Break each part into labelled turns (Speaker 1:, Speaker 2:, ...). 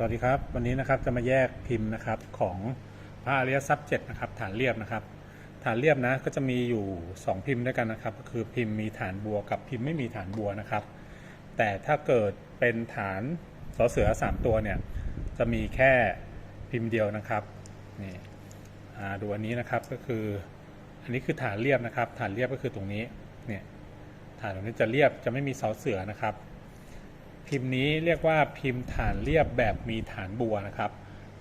Speaker 1: สวัสดีครับ วันนี้นะครับจะมาแยกพิมพ์นะครับของพระอริยทรัพย์เจ็ดนะครับฐานเรียบนะครับ ฐานเรียบนะก็จะมีอยู่ 2 พิมพ์ด้วยกันนะครับ ก็คือพิมพ์มีฐานบัวกับพิมพ์ไม่มีฐานบัวนะครับ แต่ถ้าเกิดเป็นฐานสอเสือ 3 ตัวเนี่ยจะมีแค่พิมพ์เดียวนะครับนี่ดูอันนี้นะครับก็คืออันนี้คือฐานเรียบนะครับ ฐานเรียบก็คือตรงนี้เนี่ยฐานตรงนี้จะเรียบจะไม่มีสอเสือนะครับ พิมพ์นี้เรียกว่าพิมพ์ฐานเรียบแบบมีฐานบัวนะครับ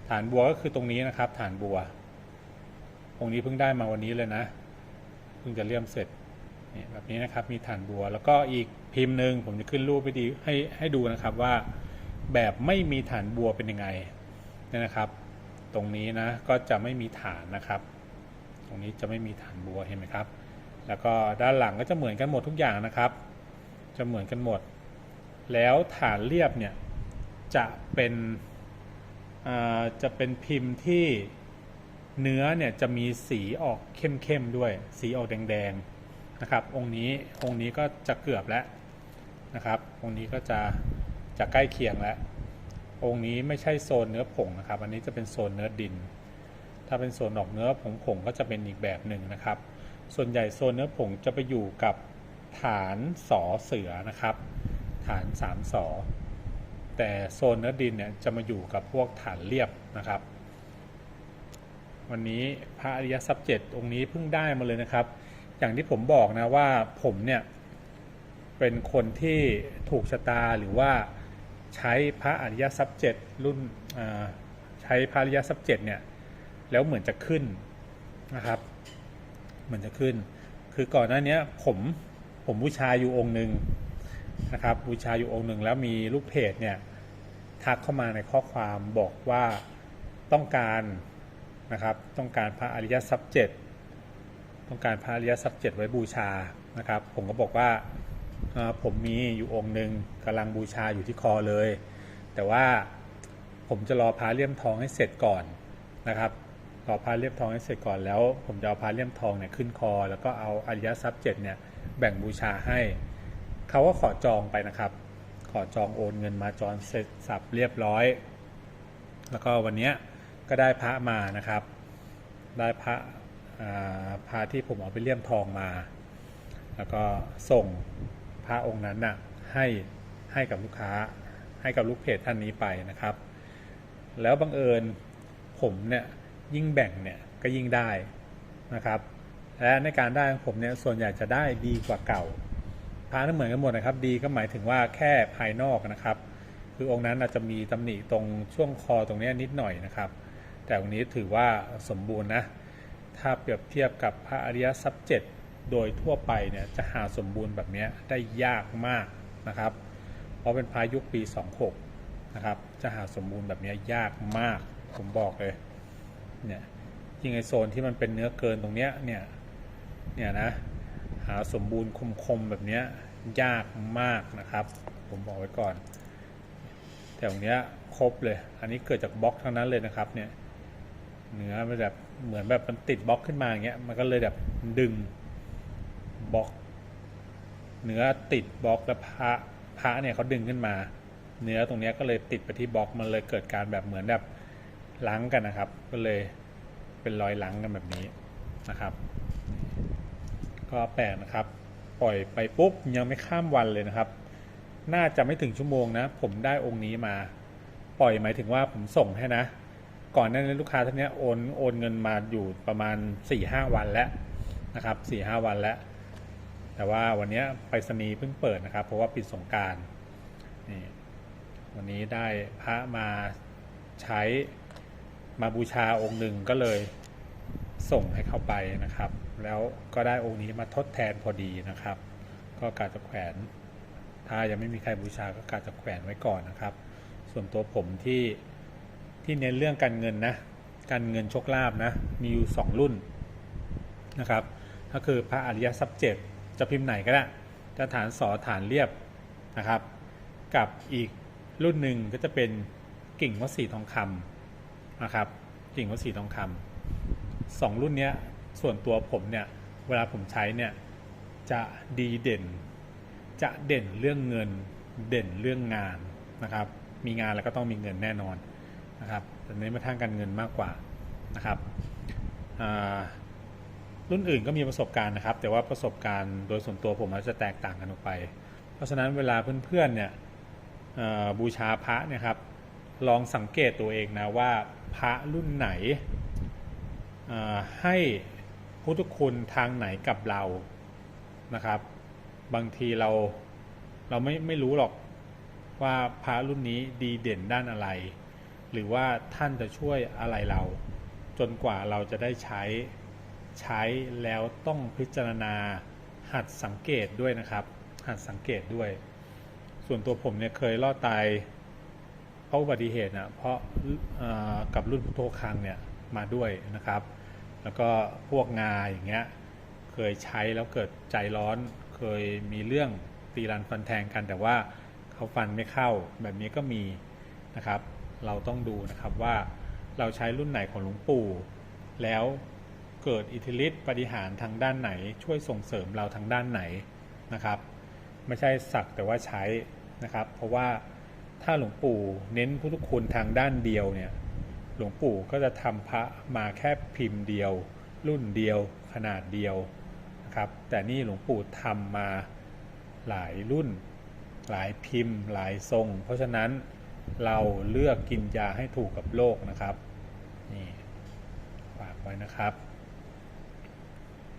Speaker 1: ฐานบัวก็คือตรงนี้นะครับ ฐานบัวองค์นี้เพิ่งได้มาวันนี้เลยนะเพิ่งจะเลี่ยมเสร็จนี่แบบนี้นะครับมีฐานบัว แล้วก็อีกพิมพ์หนึ่งผมจะขึ้นรูปไปดีให้ให้ดูนะครับว่าแบบไม่มีฐานบัวเป็นยังไงเนี่ยนะครับ ตรงนี้นะก็จะไม่มีฐานนะครับ ตรงนี้จะไม่มีฐานบัวเห็นไหมครับ แล้วก็ด้านหลังก็จะเหมือนกันหมดทุกอย่างนะครับ จะเหมือนกันหมด แล้วฐานเรียบเนี่ยจะเป็นจะเป็นพิมพ์ที่เนื้อเนี่ยจะมีสีออกเข้มๆด้วย สีออกแดงๆนะครับ องค์นี้องค์นี้ก็จะเกือบแล้วนะครับ องค์นี้ก็จะจะใกล้เคียงแล้ว องค์นี้ไม่ใช่โซนเนื้อผงนะครับ อันนี้จะเป็นโซนเนื้อดิน ถ้าเป็นโซนออกเนื้อผงผงก็จะเป็นอีกแบบหนึ่งนะครับ ส่วนใหญ่โซนเนื้อผงจะไปอยู่กับฐานสอเสือนะครับ ฐาน3สอแต่โซนเนื้อดินเนี่ยจะมาอยู่กับพวกฐานเรียบนะครับ วันนี้พระอริยทรัพย์เจ็ดองค์นี้เพิ่งได้มาเลยนะครับ อย่างที่ผมบอกนะว่าผมเนี่ยเป็นคนที่ถูกชะตาหรือว่าใช้พระอริยทรัพย์เจ็ดรุ่นใช้พระอริยทรัพย์เจ็ดเนี่ยแล้วเหมือนจะขึ้นนะครับเหมือนจะขึ้น คือก่อนหน้านี้ผมผมบูชาอยู่องค์หนึ่ง นะครับบูชาอยู่องค์หนึ่งแล้วมีลูกเพจเนี่ยทักเข้ามาในข้อความบอกว่าต้องการนะครับต้องการพระอริยทรัพย์เจ็ดต้องการพระอริยทรัพย์เจ็ดไว้บูชานะครับ ผมก็บอกว่าผมมีอยู่องค์หนึ่งกำลังบูชาอยู่ที่คอเลย แต่ว่าผมจะรอพระเลี่ยมทองให้เสร็จก่อนนะครับรอพระเลี่ยมทองให้เสร็จก่อนแล้ว ผมจะเอาพระเลี่ยมทองเนี่ยขึ้นคอ แล้วก็เอาอริยทรัพย์เจ็ดเนี่ยแบ่งบูชาให้ เขาก็ขอจองไปนะครับ ขอจองโอนเงินมาจองเสร็จสับเรียบร้อย แล้วก็วันนี้ก็ได้พระมานะครับ ได้พระอ่าพระที่ผมเอาไปเลี่ยมทองมา แล้วก็ส่งพระองค์นั้นน่ะให้ให้กับลูกค้าให้กับลูกเพจท่านนี้ไปนะครับ แล้วบังเอิญผมเนี่ยยิ่งแบ่งเนี่ยก็ยิ่งได้นะครับ และในการได้ของผมเนี่ยส่วนใหญ่จะได้ดีกว่าเก่า พระนั้นเหมือนกันหมดนะครับ ดีก็หมายถึงว่าแค่ภายนอกนะครับ คือองค์นั้นอาจจะมีตำหนิตรงช่วงคอตรงนี้นิดหน่อยนะครับ แต่องค์นี้ถือว่าสมบูรณ์นะ ถ้าเปรียบเทียบกับพระอริยทรัพย์เจ็ดโดยทั่วไปเนี่ยจะหาสมบูรณ์แบบนี้ได้ยากมากนะครับ เพราะเป็นพระยุคปี 26 นะครับ จะหาสมบูรณ์แบบนี้ยยากมาก ผมบอกเลย เนี่ยยิ่งไอโซนที่มันเป็นเนื้อเกินตรงเนี้ย เนี่ย เนี่ยนะ หาสมบูรณ์คมๆแบบนี้ยากมากนะครับ ผมบอกไว้ก่อนแต่ตรงเนี้ยครบเลย อันนี้เกิดจากบล็อกทั้งนั้นเลยนะครับเนี่ยเนื้อมันแบบเหมือนแบบมันติดบล็อกขึ้นมาอย่างเงี้ยมันก็เลยแบบดึงบล็อก เนื้อติดบล็อกแล้วพระพระเนี่ยเขาดึงขึ้นมา เนื้อตรงเนี้ยก็เลยติดไปที่บล็อกมันเลยเกิดการแบบเหมือนแบบล้างกันนะครับ ก็เลยเป็นรอยล้างกันแบบนี้นะครับ ก็แปลกนะครับ ปล่อยไปปุ๊บยังไม่ข้ามวันเลยนะครับ น่าจะไม่ถึงชั่วโมงนะ ผมได้องค์นี้มา ปล่อยหมายถึงว่าผมส่งให้นะ ก่อนหน้านี้ลูกค้าท่านนี้โอนโอนเงินมาอยู่ประมาณ4ี่ห้าวันแล้วนะครับ4ี่ห้าวันแล้ว แต่ว่าวันนี้ไปรษณีย์เพิ่งเปิดนะครับ เพราะว่าปิดสงการนี่วันนี้ได้พระมาใช้มาบูชาองค์หนึ่งก็เลยส่งให้เข้าไปนะครับ แล้วก็ได้องค์นี้มาทดแทนพอดีนะครับ ก็กาจะแขวน ถ้ายังไม่มีใครบูชาก็กาจะแขวนไว้ก่อนนะครับ ส่วนตัวผมที่ที่เน้นเรื่องการเงินนะ การเงินโชคลาภนะ มีอยู่สองรุ่นนะครับ ก็คือพระอริยทรัพย์เจ็ดจะพิมพ์ไหนก็ได้ จะฐานสอฐานเรียบนะครับ กับอีกรุ่นหนึ่งก็จะเป็นกิ่งวัสีทองคำนะครับ กิ่งวัสีทองคำสองรุ่นเนี้ย ส่วนตัวผมเนี่ย เวลาผมใช้เนี่ย จะดีเด่น จะเด่นเรื่องเงิน เด่นเรื่องงานนะครับ มีงานแล้วก็ต้องมีเงินแน่นอนนะครับแต่เน้นไปทางการเงินมากกว่านะครับรุ่นอื่นก็มีประสบการณ์นะครับ แต่ว่าประสบการณ์โดยส่วนตัวผมอาจจะแตกต่างกันออกไป เพราะฉะนั้นเวลาเพื่อนๆเนี่ยบูชาพระเนี่ยครับ ลองสังเกตตัวเองนะว่าพระรุ่นไหนให้ พุทธคุณทางไหนกับเรานะครับ บางทีเราเราไม่ไม่รู้หรอกว่าพระรุ่นนี้ดีเด่นด้านอะไร หรือว่าท่านจะช่วยอะไรเรา จนกว่าเราจะได้ใช้ใช้แล้วต้องพิจารณาหัดสังเกตด้วยนะครับ หัดสังเกตด้วย ส่วนตัวผมเนี่ยเคยรอดตายเพราะอุบัติเหตุนะเพราะกับรุ่นพุทโธคังเนี่ยมาด้วยนะครับ แล้วก็พวกงาอย่างเงี้ยเคยใช้แล้วเกิดใจร้อนเคยมีเรื่องตีรันฟันแทงกัน แต่ว่าเขาฟันไม่เข้าแบบนี้ก็มีนะครับ เราต้องดูนะครับว่าเราใช้รุ่นไหนของหลวงปู่ แล้วเกิดอิทธิฤทธิ์ปฏิหารทางด้านไหน ช่วยส่งเสริมเราทางด้านไหนนะครับ ไม่ใช่สักแต่ว่าใช้นะครับ เพราะว่าถ้าหลวงปู่เน้นพุทธคุณทางด้านเดียวเนี่ย หลวงปู่ก็จะทำพระมาแค่พิมพ์เดียว รุ่นเดียวขนาดเดียวนะครับ แต่นี่หลวงปู่ทำมาหลายรุ่น หลายพิมพ์ หลายทรง เพราะฉะนั้นเราเลือกกินยาให้ถูกกับโลกนะครับนี่ฝากไว้นะครับ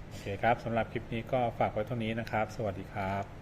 Speaker 1: โอเคครับสำหรับคลิปนี้ก็ฝากไว้เท่านี้นะครับ สวัสดีครับ